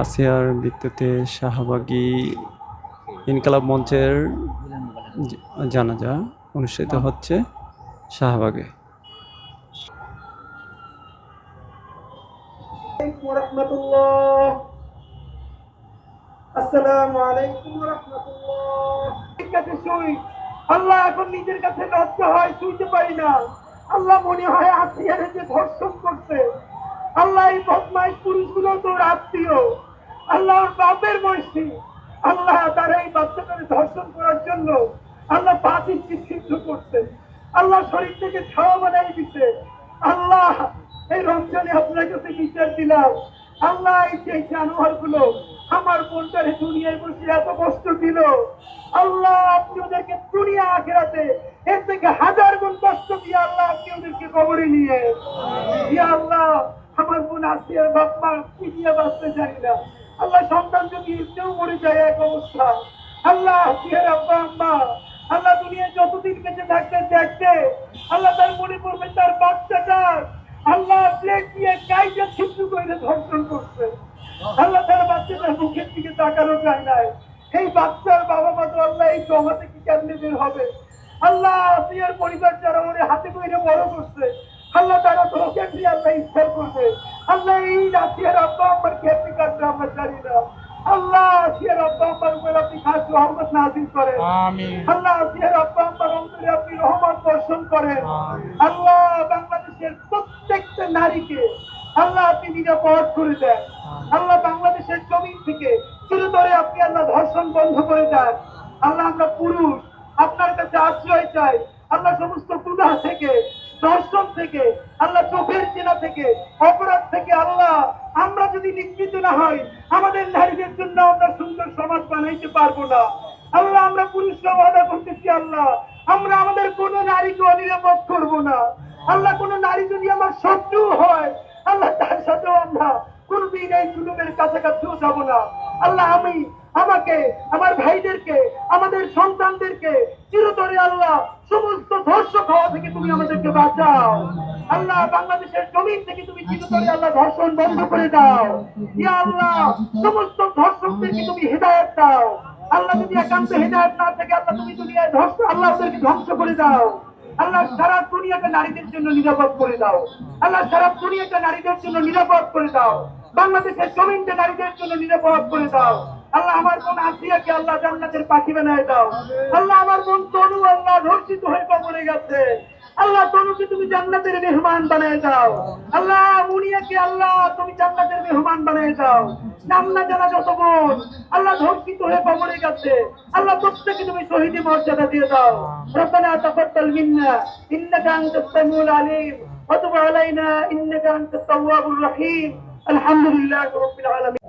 আসিয়ার মৃত্যুতে শাহবাগী ইনকালাব মঞ্চের জানাজা অনুষ্ঠিত হচ্ছে শাহবাগে। ঠিক আছে শুই। আল্লাহ এখন নিজের কাছে লজ্জা হয় শুইতে পারি না। আল্লাহ মনে হয় আসিয়ারে যে ধর্ষণ করছে। আল্লাহ এই বদমাইশ পুরুষগুলো তোর আত্মীয়। আল্লাহ ওর বাপের বয়সী। আল্লাহ তারা এই বাচ্চাটাকে ধর্ষণ করার জন্য আল্লাহ ইঞ্চি সিদ্ধ করছে আল্লাহ শরীর থেকে ছাওয়া বানাই দিছে আল্লাহ এই রমজানে আপনার কাছে বিচার দিলাম। আল্লাহ এই যে জানোয়ারগুলো আমার বোনটারে দুনিয়ায় বসে এত কষ্ট দিল। আল্লাহ আপনি ওদেরকে দুনিয়া আখেরাতে এর থেকে হাজার গুণ কষ্ট দিয়ে আল্লাহ আপনি ওদেরকে কবরে নিয়ে আল্লাহ বোন আসিয়ার বাপ মা দিয়ে বাঁচতে জানি না। আল্লাহ সন্তান যদি এমনিও মরে যায়, এক অবস্থা। আল্লাহ আসিয়ার আব্বা আম্মা, আল্লাহ দুনিয়ায় যতদিন বেঁচে থাকতে দেখতে আল্লাহ তার মনে পড়বে তার বাচ্চাটার আল্লাহ প্লেট দিয়ে গাইটা ছিদ্র করে ধর্ষণ করছে। আল্লাহ তার বাচ্চাটার মুখের দিকে তাকানো যায় নাই। এই বাচ্চার বাবা মা তো আল্লাহ এই জমা থেকে কেমনে বের হবে? আল্লাহ আসিয়ার পরিবার যারা ওরে হাতে করে বড় করছে আমার কেমনি কাটবে আমরা জানি না। আল্লাহ আসিয়ার আব্বা আমার উপর আপনি খাস রহমত নাজিল করেন। আল্লাহ আসিয়ার অন্তরে আপনি রহমত বর্ষণ করেন। আল্লাহ বাংলাদেশের প্রত্যেকটা নারীকে আল্লাহ আপনি নিরাপদ করে দেন। আল্লাহ বাংলাদেশের জমিন থেকে চিরতরে আপনি আল্লাহ ধর্ষণ বন্ধ করে দেন। আল্লাহ আমরা পুরুষ আপনার কাছে আশ্রয় চাই। আল্লাহ সমস্ত গুণা থেকে দর্শন থেকে আল্লাহ চোখের চেনা থেকে অপরাধ যদি নিশ্চিত না হই আমাদের নারীদের জন্য আমরা সুন্দর সমাজ বানাইতে পারব না। আল্লাহ, আমরা পুরুষরা ওয়াদা করতেছি, আল্লাহ। আমরা আমাদের কোন নারীকে অনিরাপদ করব না। আল্লাহ, কোন নারী যদি আমার শত্রু হয়, আল্লাহ, তার সাথেও আমরা কোনদিন এই জুলুমের কাছাকাছিও যাব না। আল্লাহ, আমি, আমাকে, আমার ভাইদেরকে, আমাদের সন্তানদেরকে চিরতরে আল্লাহ, সমস্ত ধর্ষক হওয়া থেকে তুমি আমাদেরকে বাঁচাও। আল্লাহ, বাংলাদেশের জমিন থেকে তুমি চিরতরে আল্লাহ ধর্ষণ বন্ধ করে দাও। ইয়া আল্লাহ, সমস্ত ধর্ষকদেরকে তুমি হেদায়েত দাও। আল্লাহ যদি একান্ত হেদায়েত না থাকে, আল্লাহ তুমি দুনিয়ায় ধ্বংস আল্লাহ ওদেরকে ধ্বংস করে দাও। আল্লাহ সারা দুনিয়াকে নারীদের জন্য নিরাপদ করে দাও। আল্লাহ সারা দুনিয়াকে নারীদের জন্য নিরাপদ করে দাও। বাংলাদেশের জমিনকে নারীদের জন্য নিরাপদ করে দাও। আল্লাহ আমার বোন আসিয়াকে আল্লাহ জান্নাতের পাখি বানায় দাও। আল্লাহ আমার বোন তনু, আল্লাহ ধর্ষিত হয়ে কবরে গেছে। আমাকে তুমি জান্নাতের মেহমান বানিয়ে যাও। আল্লাহ মুনিয়াকে আল্লাহ, তুমি জান্নাতের মেহমান বানিয়ে যাও। জান্না জানা যত বোন আল্লাহ ধর্ষিত হয়ে কবরে গেছে। আল্লাহ প্রত্যেকে তুমি শহীদি মর্যাদা দিয়ে দাও। রব্বানা তাকাব্বাল মিন্না, ইন্নাকা আনতা সামিউল আলিম ওয়া আলাইনা, ইন্নাকা আনতা তাওয়াবুর রহিম। আলহামদুলিল্লাহি রাব্বিল আলামিন।